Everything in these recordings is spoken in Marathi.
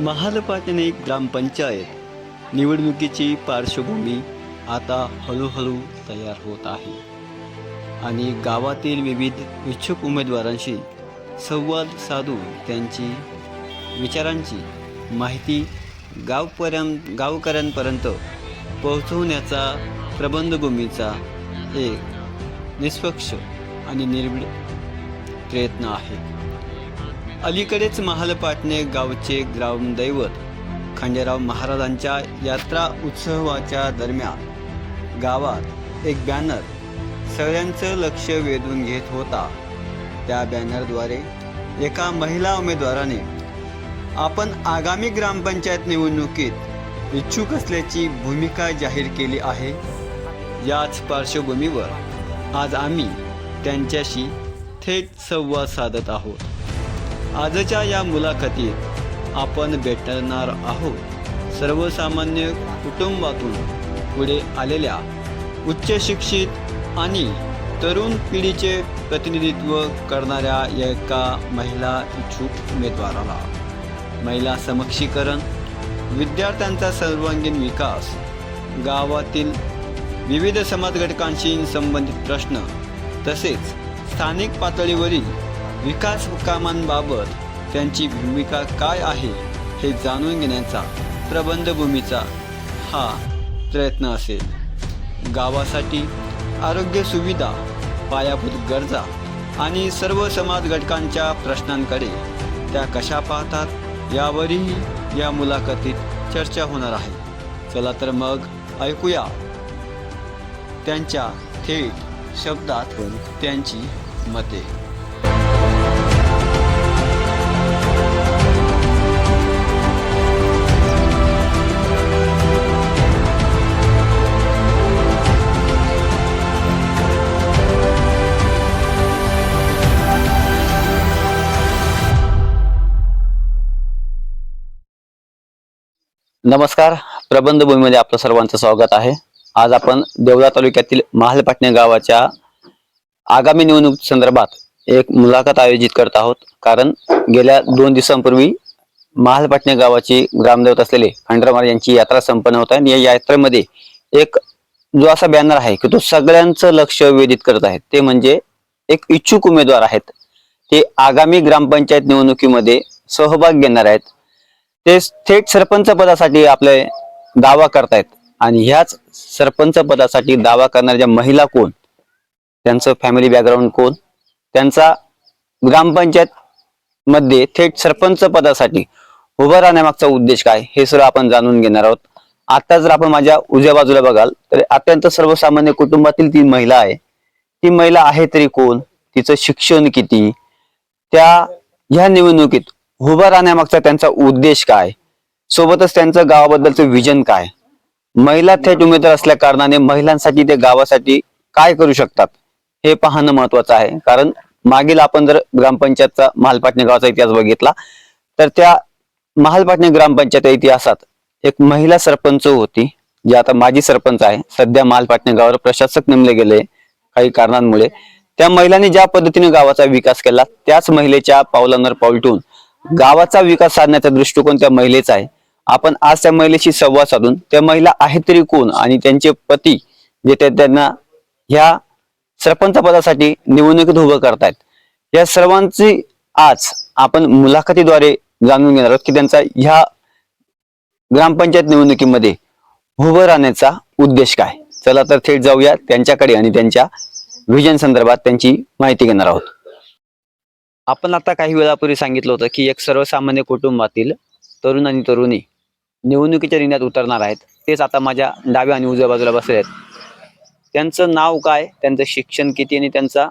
महालपाटणे ग्रामपंचायत निवडणुकीची पार्श्वभूमी आता हळूहळू तयार होत आहे. आणि गावातील विविध इच्छुक उमेदवारांशी संवाद साधून त्यांची विचारांची माहिती गावपर्यंत गावकऱ्यांपर्यंत पोहोचवण्याचा प्रबंधभूमीचा एक निष्पक्ष आणि निर्भीड प्रयत्न आहे. अलीकडेच महालपाटणे गावचे ग्रामदैवत खंडेराव महाराजांच्या यात्रा उत्सवाच्या दरम्यान गावात एक बॅनर सगळ्यांचं लक्ष वेधून घेत होता. त्या बॅनरद्वारे एका महिला उमेदवाराने आपण आगामी ग्रामपंचायत निवडणुकीत इच्छुक असल्याची भूमिका जाहीर केली आहे. याच पार्श्वभूमीवर आज आम्ही त्यांच्याशी थेट संवाद साधत आहोत. आजच्या या मुलाखतीत आपण भेटणार आहोत. सर्वसामान्य कुटुंबातून पुढे आलेल्या उच्च शिक्षित आणि तरुण पिढीचे प्रतिनिधित्व करणाऱ्या एका महिला इच्छुक उमेदवाराला. महिला समक्षीकरण विद्यार्थ्यांचा सर्वांगीण विकास गावातील विविध समाज घटकांशी संबंधित प्रश्न तसेच स्थानिक पातळीवरील विकास कामांबाबत त्यांची भूमिका काय आहे हे जाणून घेण्याचा प्रबंधभूमीचा हा प्रयत्न असेल. गावासाठी आरोग्य सुविधा पायाभूत गरजा आणि सर्व समाज घटकांच्या प्रश्नांकडे त्या कशा पाहतात यावरही या मुलाखतीत चर्चा होणार आहे. चला तर मग ऐकूया. त्यांच्या थेट शब्दात त्यांची मते. नमस्कार. प्रबंध भूमीमध्ये आपलं सर्वांचं स्वागत आहे. आज आपण देवळा तालुक्यातील महालपाटणे गावाच्या आगामी निवडणूक संदर्भात एक मुलाखत आयोजित करत आहोत. कारण गेल्या दोन दिवसांपूर्वी महालपाटणे गावाची ग्रामदेवत असलेले खंडरामार यांची यात्रा संपन्न होत आहे आणि या यात्रेमध्ये एक जो असा बॅनर आहे की तो सगळ्यांचं लक्ष वेधित करत आहे. ते म्हणजे एक इच्छुक उमेदवार आहेत. ते आगामी ग्रामपंचायत निवडणुकीमध्ये सहभाग घेणार आहेत. ते थेट सरपंच पदासाठी आपले दावा करतायत. आणि ह्याच सरपंच पदासाठी दावा करणाऱ्या महिला कोण? त्यांचं फॅमिली बॅकग्राऊंड कोण? त्यांचा ग्रामपंचायत मध्ये थेट सरपंच पदासाठी उभं राहण्यामागचा उद्देश काय? हे सर्व आपण जाणून घेणार आहोत. आता जर आपण माझ्या उजव्या बाजूला बघाल तर अत्यंत सर्वसामान्य कुटुंबातील ती महिला आहे. ती महिला आहे तरी कोण? तिचं शिक्षण किती? त्या ह्या निवडणुकीत उभं राहण्यामागचा त्यांचा उद्देश काय? सोबतच त्यांचं गावाबद्दलचं विजन काय? महिला थेट उमेदवार असल्या कारणाने महिलांसाठी ते गावासाठी काय करू शकतात? हे पाहणं महत्वाचं आहे. कारण मागील आपण जर ग्रामपंचायतचा महालपाटणे गावाचा इतिहास बघितला तर त्या महालपाटणे ग्रामपंचायत इतिहासात एक महिला सरपंच होती जी आता माजी सरपंच आहे. सध्या महालपाटणे गावावर प्रशासक नेमले गेले काही कारणांमुळे. त्या महिलांनी ज्या पद्धतीने गावाचा विकास केला त्याच महिलेच्या पावलांवर पाऊल गावाचा विकास साधण्याचा दृष्टिकोन त्या महिलेचा आहे. आपण आज त्या महिलेशी संवाद साधून त्या महिला आहेत तरी कोण आणि त्यांचे पती जे त्यांना ह्या सरपंच पदासाठी निवडणुकीत उभं करतायत. या सर्वांची आज आपण मुलाखतीद्वारे जाणून घेणार आहोत की त्यांचा ह्या ग्रामपंचायत निवडणुकीमध्ये उभं राहण्याचा उद्देश काय? चला तर थेट जाऊया त्यांच्याकडे आणि त्यांच्या विजन संदर्भात त्यांची माहिती घेणार आहोत. आपण आता काही वेळापूर्वी सांगितलं होतं की एक सर्वसामान्य कुटुंबातील तरुण आणि तरुणी निवडणुकीच्या रिंगणात उतरणार आहेत. तेच आता माझ्या डाव्या आणि उजव्या बाजूला बसले आहेत. त्यांचं नाव काय? त्यांचं शिक्षण किती आणि त्यांचा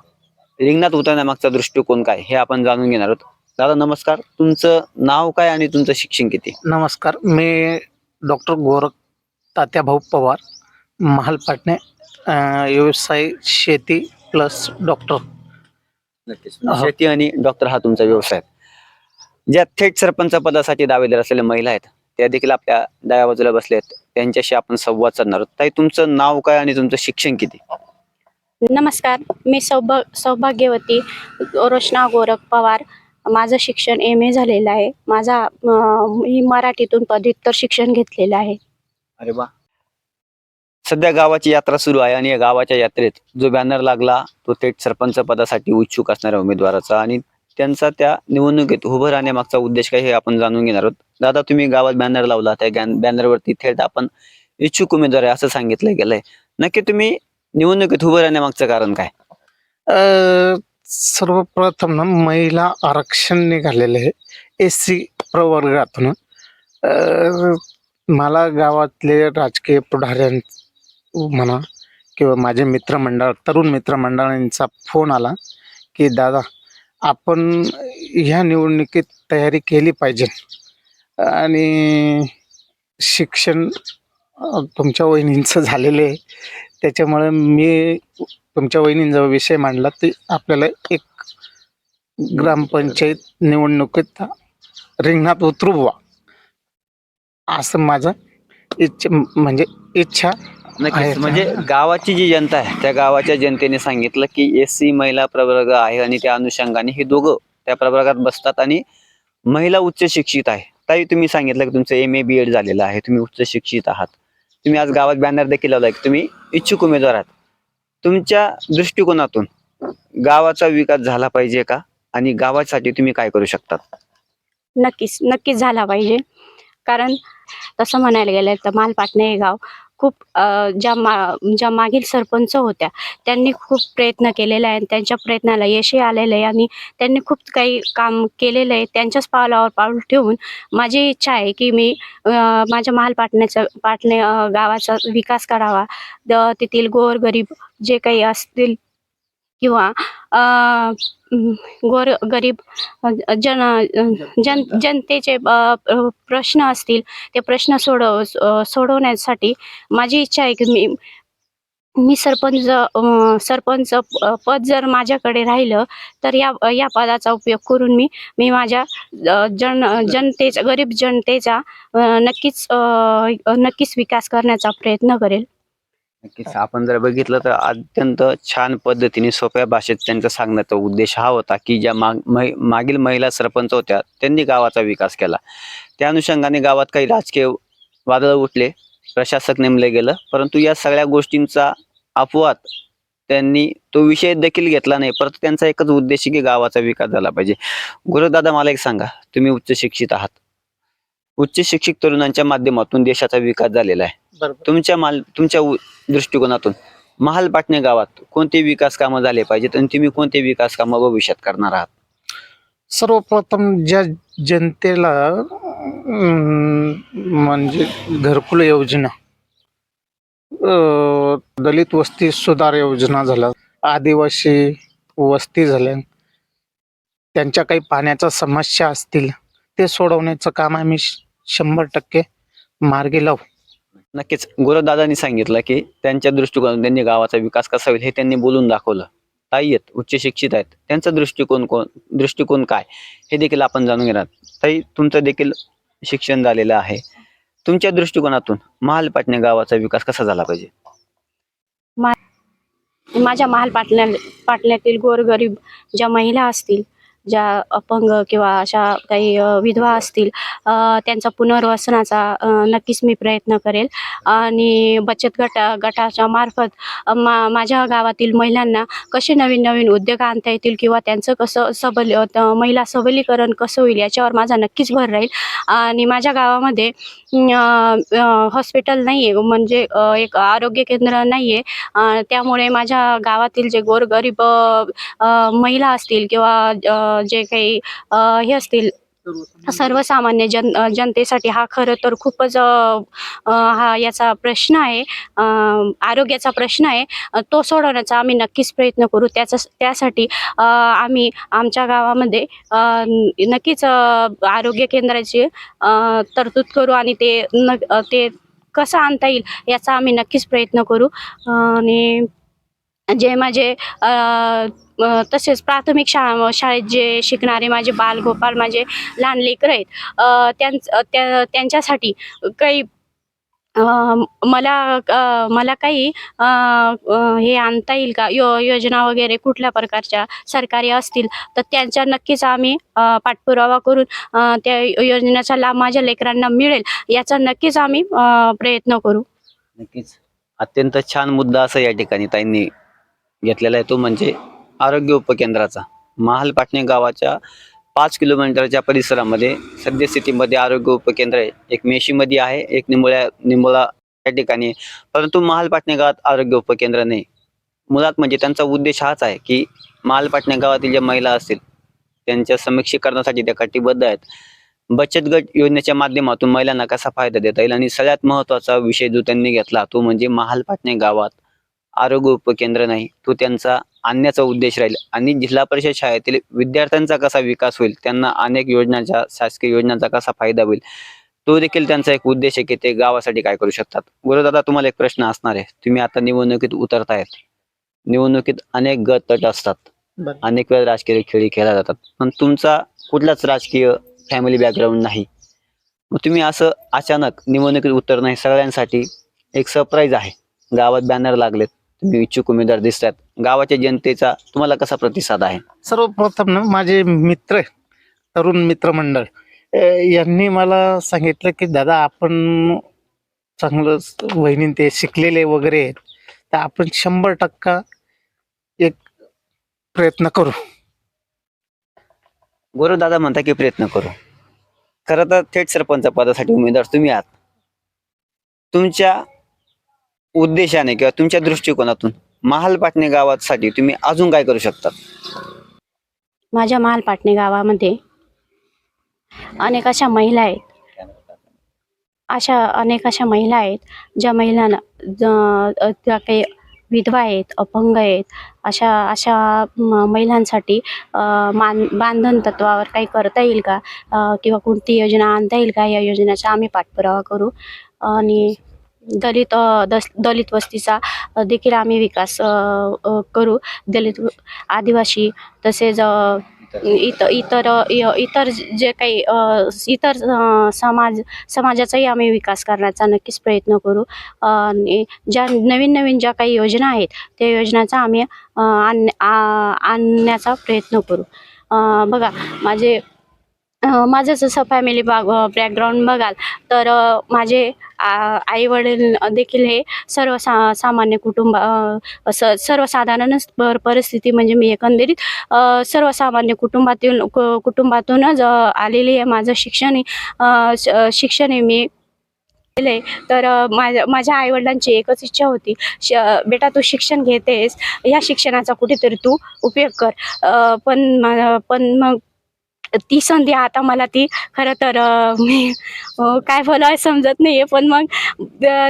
रिंगणात उतरण्यामागचा दृष्टिकोन काय? हे आपण जाणून घेणार आहोत. दादा नमस्कार. तुमचं नाव काय आणि तुमचं शिक्षण किती? नमस्कार. मी डॉक्टर गोरख तात्याभाऊ पवार महालपाटणे व्यवसाय शेती प्लस डॉक्टर. नक्कीच. शेती आणि डॉक्टर हा तुमचा व्यवसाय आहे. ज्या थेट सरपंच पदासाठी दावेदार असलेल्या महिला आहेत त्या देखील आपल्या डाव्या बाजूला बसले आहेत. त्यांच्याशी आपण संवाद साधणार आहोत. ताई तुमचं नाव काय आणि तुमचं शिक्षण किती? नमस्कार. मी सौभ सौभाग्यवती रोशना गोरख पवार. माझं शिक्षण एम ए झालेलं आहे. माझा अं, मी मराठीतून पदव्युत्तर शिक्षण घेतलेलं आहे. अरे वा. सध्या गावाची यात्रा सुरू आहे आणि या गावाच्या यात्रेत जो बॅनर लागला तो थेट सरपंच पदासाठी इच्छुक असणाऱ्या उमेदवाराचा आणि त्यांचा त्या निवडणुकीत उभं राहण्यामागचा उद्देश काय हे आपण जाणून घेणार आहोत. दादा तुम्ही गावात बॅनर लावला त्या बॅनरवरती थेट आपण इच्छुक उमेदवार आहे असं सांगितलं गेलंय. नक्की तुम्ही निवडणुकीत उभं राहण्यामागचं कारण काय? सर्वप्रथम ना महिला आरक्षण निघालेलं आहे एस सी प्रवर्गातून. मला गावातले राजकीय पुढाऱ्यां म्हणा किंवा माझे मित्रमंडळ तरुण मित्रमंडळांचा फोन आला की दादा आपण ह्या निवडणुकीत तयारी केली पाहिजे आणि शिक्षण तुमच्या वहिनींचं झालेलं आहे. त्याच्यामुळे मी तुमच्या वहिनींचा विषय मांडला ते आपल्याला एक ग्रामपंचायत निवडणुकीत रिंगणात उतरवा. असं माझं इच्छा म्हणजे इच्छा नक्कीच? म्हणजे गावाची जी जनता आहे त्या गावाच्या जनतेने सांगितलं की एस सी महिला प्रवर्ग आहे आणि त्या अनुषंगाने हे दोघं त्या प्रवर्गात बसतात आणि महिला उच्च शिक्षित आहे. ताई तुम्ही सांगितलं की तुमचं एम ए बी एड झालेलं आहे. तुम्ही उच्च शिक्षित आहात. तुम्ही आज गावात बॅनर देखील लावलाय की तुम्ही इच्छुक उमेदवार आहात. तुमच्या दृष्टिकोनातून गावाचा विकास झाला पाहिजे का? आणि गावासाठी तुम्ही काय करू शकतात? नक्कीच नक्कीच झाला पाहिजे. कारण तसं म्हणायला गेलं तर मालपाटणे हे गाव खूप ज्या मा ज्या मागील सरपंच होत्या त्यांनी खूप प्रयत्न केलेला आहे आणि त्यांच्या प्रयत्नाला यशही आलेलं आहे आणि त्यांनी खूप काही काम केलेलं आहे. त्यांच्याच पावलावर पाऊल ठेवून माझी इच्छा आहे की मी माझ्या महालपाटण्याचा पाटणे गावाचा विकास करावा. द तेथील गोरगरीब जे काही असतील किंवा गोर गरीब जन जन जनतेचे प्रश्न असतील ते प्रश्न सोडव सोडवण्यासाठी माझी इच्छा आहे की मी मी सरपंच सरपंच पद जर माझ्याकडे राहिलं तर या या पदाचा उपयोग करून मी मी माझ्या जन जनतेचा गरीब जनतेचा नक्कीच नक्कीच विकास करण्याचा प्रयत्न करेल. नक्कीच. आपण जर बघितलं तर अत्यंत छान पद्धतीने सोप्या भाषेत त्यांचा सांगण्याचा उद्देश हा होता की ज्या माग मै- मागील महिला सरपंच होत्या त्यांनी गावाचा विकास केला. त्या अनुषंगाने गावात काही राजकीय वादळ उठले प्रशासक नेमले गेलं परंतु या सगळ्या गोष्टींचा अपवाद त्यांनी तो विषय देखील घेतला नाही. परंतु त्यांचा एकच उद्देश आहे की गावाचा विकास झाला पाहिजे. गुरुदादा मला एक सांगा तुम्ही उच्च शिक्षित आहात. उच्च शिक्षित तरुणांच्या माध्यमातून देशाचा विकास झालेला आहे. तुमच्या माल तुमच्या दृष्टिकोनातून महालपाटणे गावात कोणते विकास कामं झाले पाहिजेत आणि तुम्ही कोणते विकास कामं भविष्यात करणार आहात? सर्वप्रथम ज्या जनतेला म्हणजे घरकुल योजना अं, दलित वस्ती सुधार योजना झाल्या आदिवासी वस्ती झाल्या त्यांच्या काही पाण्याच्या समस्या असतील ते सोडवण्याचं काम आम्ही शंभर टक्के मार्गी लावू. नक्कीच गुरुदादांनी सांगितलं की त्यांच्या दृष्टिकोनातून त्यांनी गावाचा विकास कसा होईल हे त्यांनी बोलून दाखवलं. ताई आहेत उच्च शिक्षित आहेत. त्यांचा दृष्टिकोन कोण दृष्टिकोन काय? हे देखील आपण जाणून घेणार ताई तुमचं देखील शिक्षण झालेलं आहे. तुमच्या दृष्टिकोनातून महालपाटणे गावाचा विकास कसा झाला पाहिजे? माझ्या महाल पाटण्यातील पाटल्यातील गोरगरीब ज्या महिला असतील ज्या अपंग किंवा अशा काही विधवा असतील त्यांचा पुनर्वसनाचा नक्कीच मी प्रयत्न करेल. आणि बचत गटा गटाच्या मार्फत मा माझ्या गावातील महिलांना कसे नवीन नवीन उद्योग आणता येतील किंवा त्यांचं कसं सबल महिला सबलीकरण कसं होईल याच्यावर माझा नक्कीच भर राहील. आणि माझ्या गावामध्ये हॉस्पिटल नाही आहे म्हणजे एक आरोग्य केंद्र नाही आहे त्यामुळे माझ्या गावातील जे गोरगरीब महिला असतील किंवा जे काही हे असतील सर्वसामान्य जन जनतेसाठी हा खरं तर खूपच हा याचा प्रश्न आहे आरोग्याचा प्रश्न आहे. तो सोडवण्याचा आम्ही नक्कीच प्रयत्न करू. त्याचा त्यासाठी आम्ही आमच्या गावामध्ये नक्कीच आरोग्य केंद्राची तरतूद करू आणि ते न ते कसं आणता येईल याचा आम्ही नक्कीच प्रयत्न करू. आणि जे माझे तसेच प्राथमिक शाळा शाळेत जे शिकणारे माझे बालगोपाल माझे लहान लेकर आहेत त्यांच त्या त्यांच्यासाठी काही मला मला काही हे आणता येईल का? यो योजना वगैरे कुठल्या प्रकारच्या सरकारी असतील तर त्यांच्या नक्कीच आम्ही पाठपुरावा करून त्या योजनेचा लाभ माझ्या लेकरांना मिळेल याचा नक्कीच आम्ही प्रयत्न करू. नक्कीच. अत्यंत छान मुद्दा असं या ठिकाणी ताईंनी घेतलेला आहे तो म्हणजे आरोग्य उपकेंद्राचा. महाल पाटणे गावाच्या पाच किलोमीटरच्या परिसरामध्ये सद्यस्थितीमध्ये आरोग्य उपकेंद्र आहे एक मेशीमध्ये आहे एक निंबोळ्या निंबोळा या ठिकाणी परंतु महाल पाटणे गावात आरोग्य उपकेंद्र नाही. मुळात म्हणजे त्यांचा उद्देश हाच आहे की महालपाटणे गावातील ज्या महिला असतील त्यांच्या समीक्षीकरणासाठी त्या कटिबद्ध आहेत. बचत गट योजनेच्या माध्यमातून महिलांना कसा फायदा देता येईल? आणि सगळ्यात महत्त्वाचा विषय जो त्यांनी घेतला तो म्हणजे महाल पाटणे गावात आरोग्य उपकेंद्र नाही तो त्यांचा आणण्याचा उद्देश राहील. आणि जिल्हा परिषद शाळेतील विद्यार्थ्यांचा कसा विकास होईल त्यांना अनेक योजनांच्या शासकीय योजनांचा कसा फायदा होईल तो देखील त्यांचा एक उद्देश आहे की ते गावासाठी काय करू शकतात. गुरुदादा तुम्हाला एक प्रश्न असणार आहे. तुम्ही आता निवडणुकीत उतरतायत. निवडणुकीत अनेक गट तट असतात. अनेक वेळा राजकीय खेळी खेळला जातात. पण तुमचा कुठलाच राजकीय फॅमिली बॅकग्राऊंड नाही. मग तुम्ही असं अचानक निवडणुकीत उतरणं हे सगळ्यांसाठी एक सरप्राईज आहे. गावात बॅनर लागलेत. तुम्ही इच्छुक उमेदवार दिसतात गावाच्या जनतेचा तुम्हाला कसा प्रतिसाद आहे? सर्वप्रथम ना माझे मित्र तरुण मित्रमंडळ यांनी मला सांगितलं की दादा आपण चांगलं वहिनी ते शिकलेले वगैरे आहेत तर आपण शंभर टक्का एक प्रयत्न करू. गुरु दादा म्हणता की प्रयत्न करू. खरं तर थेट सरपंच पदासाठी उमेदवार तुम्ही आहात. तुमच्या उद्देशाने किंवा तुमच्या दृष्टिकोनातून महाल पाटणे गावासाठी तुम्ही अजून काय करू शकता? माझ्या महालपाटणे गावामध्ये अनेक अशा महिला आहेत. अशा अनेक अशा महिला आहेत ज्या महिलांना ज्या त्या काही विधवा आहेत अपंग आहेत अशा अशा महिलांसाठी मान बांधन तत्वावर काही करता येईल का? किंवा कोणती योजना आणता येईल का? या योजनेचा आम्ही पाठपुरावा करू. आणि दलित दस दलित वस्तीचा देखील आम्ही विकास करू. दलित व- आदिवासी तसेच इत इतर इतर इ- इतर जे काही इतर समाज समाजाचाही आम्ही विकास करण्याचा नक्कीच प्रयत्न करू. आणि ज्या नवीन नवीन ज्या काही योजना आहेत त्या योजनाचा आम्ही आण आ- आणण्याचा प्रयत्न करू. बघा माझे माझं जसं फॅमिली बा बॅकग्राऊंड बघाल तर माझे आई वडील देखील हे सर्व सा सामान्य कुटुंब स सर्वसाधारणच पर परिस्थिती म्हणजे मी एकंदरीत सर्वसामान्य कुटुंबातील कु- कुटुंबातूनच आलेली आहे. माझं शिक्षण हे, शिक्षण हे मी केले तर माझ्या माझ्या आईवडिलांची एकच इच्छा होती श बेटा तू शिक्षण घेतेस. या शिक्षणाचा कुठेतरी तू उपयोग कर. पण मा- पण मग ती संधी आता मला ती खरं तर मी काय बोलावं समजत नाही आहे पण मग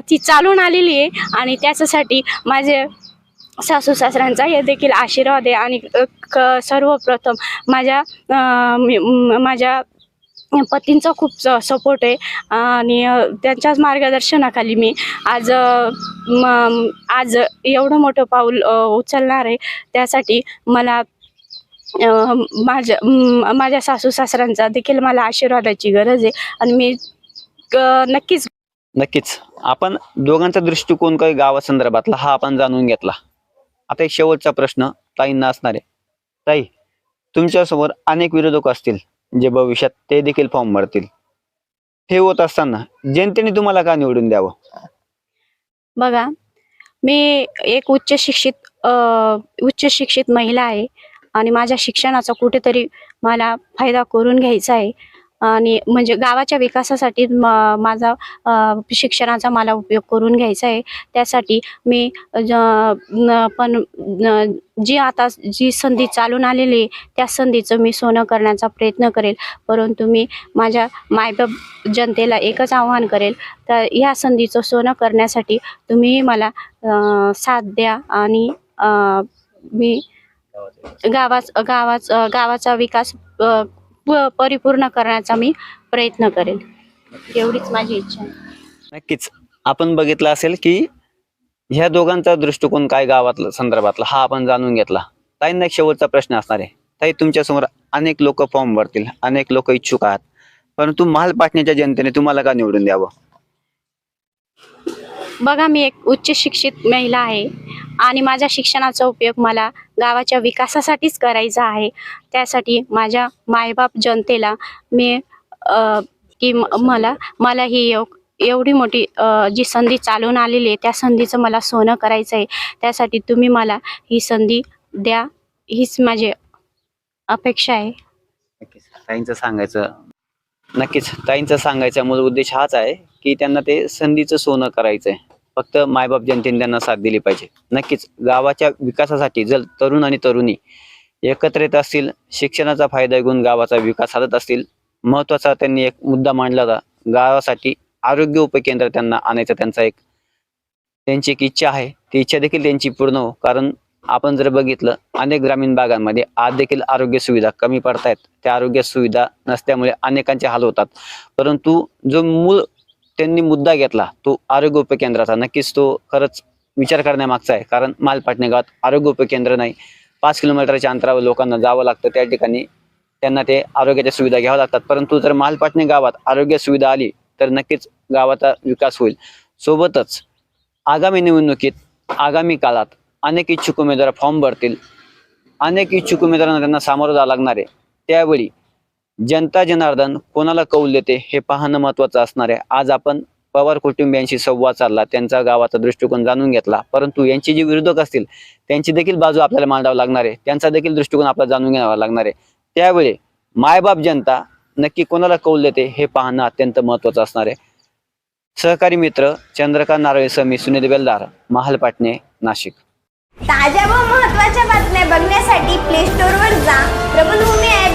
ती चालून आलेली आहे आणि त्याच्यासाठी माझे सासू सासऱ्यांचा हे देखील आशीर्वाद आहे आणि क सर्वप्रथम माझ्या माझ्या पतींचा खूप सपोर्ट आहे आणि त्यांच्याच मार्गदर्शनाखाली मी आज म- आज एवढं मोठं पाऊल उचलणार आहे. त्यासाठी मला माझ्या माझ्या सासू सासऱ्यांचा देखील मला आशीर्वादाची गरज आहे. आणि मी नक्कीच नक्कीच. आपण दोघांचा दृष्टिकोन काही गावासंदर्भातला हा आपण जाणून घेतला. आता एक शेवटचा प्रश्न ताईंना असणार आहे. ताई तुमच्यासमोर अनेक विरोधक असतील जे भविष्यात ते देखील फॉर्म भरतील. हे होत असताना जनतेने तुम्हाला का निवडून द्यावं? बघा मी एक उच्च शिक्षित उच्च शिक्षित महिला आहे. आणि माझ्या शिक्षणाचा कुठेतरी मला फायदा करून घ्यायचा आहे. आणि म्हणजे गावाच्या विकासासाठी म- माझा शिक्षणाचा मला उपयोग करून घ्यायचा आहे. त्यासाठी मी पण जी आता जी संधी चालून आलेली आहे त्या संधीचं मी सोनं करण्याचा प्रयत्न करेल. परंतु मी माझ्या मायबाप जनतेला एकच आव्हान करेल तर ह्या संधीचं सोनं करण्यासाठी तुम्ही मला साथ द्या आणि मी गावाच गावाच गावाचा विकास परिपूर्ण करण्याचा मी प्रयत्न करेल एवढीच माझी इच्छा आहे. नक्कीच. आपण बघितलं असेल की ह्या दोघांचा दृष्टिकोन काय गावातला संदर्भातला हा आपण जाणून घेतला. ताईंना एक शेवटचा प्रश्न असणार आहे. ताई तुमच्यासमोर अनेक लोक फॉर्म भरतील अनेक लोक इच्छुक आहात. परंतु महाल पाटण्याच्या जनतेने तुम्हाला का निवडून द्यावं? बघा मी एक उच्च शिक्षित महिला आहे आणि माझ्या शिक्षणाचा उपयोग मला गावाच्या विकासासाठीच करायचा आहे. त्यासाठी माझ्या मायबाप जनतेला मी की मला मला ही एव- एवढी मोठी जी संधी चालून आलेली आहे त्या संधीचं मला सोनं करायचं आहे. त्यासाठी तुम्ही मला ही संधी द्या. हीच माझी अपेक्षा आहे. नक्कीच. ताईंचं सांगायचं नक्कीच ताईंचं सांगायचा मूळ उद्देश हाच आहे की त्यांना ते संधीचं सोनं करायचं आहे फक्त मायबाप जनतेने त्यांना साथ दिली पाहिजे. नक्कीच गावाच्या विकासासाठी जर तरुण आणि तरुणी एकत्र येत असतील शिक्षणाचा फायदा घेऊन गावाचा विकास साधत असतील महत्त्वाचा त्यांनी एक मुद्दा मांडला होता गावासाठी आरोग्य उपकेंद्र त्यांना आणायचा त्यांचा एक त्यांची एक इच्छा आहे. ती इच्छा देखील त्यांची पूर्ण हो कारण आपण जर बघितलं अनेक ग्रामीण भागांमध्ये आज देखील आरोग्य सुविधा कमी पडतायत. त्या आरोग्य सुविधा नसल्यामुळे अनेकांचे हाल होतात. परंतु जो मूळ त्यांनी मुद्दा घेतला तो आरोग्य उपकेंद्राचा नक्कीच तो खरंच विचार करण्यामागचा आहे. कारण मालपाटणे गावात आरोग्य उपकेंद्र नाही. पाच किलोमीटरच्या अंतरावर लोकांना जावं लागतं. त्या ठिकाणी त्यांना ते आरोग्याच्या सुविधा घ्याव्या लागतात. परंतु जर मालपाटणे गावात आरोग्य सुविधा आली तर नक्कीच गावाचा विकास होईल. सोबतच आगामी निवडणुकीत आगामी काळात अनेक इच्छुक उमेदवार फॉर्म भरतील. अनेक इच्छुक उमेदवारांना त्यांना सामोरं जावं लागणार आहे. त्यावेळी जनता जनार्दन कोणाला कौल देते हे पाहणं महत्वाचं असणार आहे. आज आपण पवार कुटुंबियांशी संवाद साधला त्यांचा गावाचा दृष्टिकोन जाणून घेतला. परंतु यांचे जे विरोधक असतील त्यांची देखील बाजू आपल्याला मांडावं लागणार आहे. त्यांचा देखील दृष्टिकोन आपल्याला जाणून घ्यावा लागणार आहे. त्यावेळी मायबाप जनता नक्की कोणाला कौल देते हे पाहणं अत्यंत महत्वाचं असणार आहे. सहकारी मित्र चंद्रकांत नारळे मी सुनील बेलदार महालपाटणे नाशिक. ताज्या व महत्त्वाच्या बातम्या बघण्यासाठी प्ले स्टोअरवर जा. प्रबलभूमी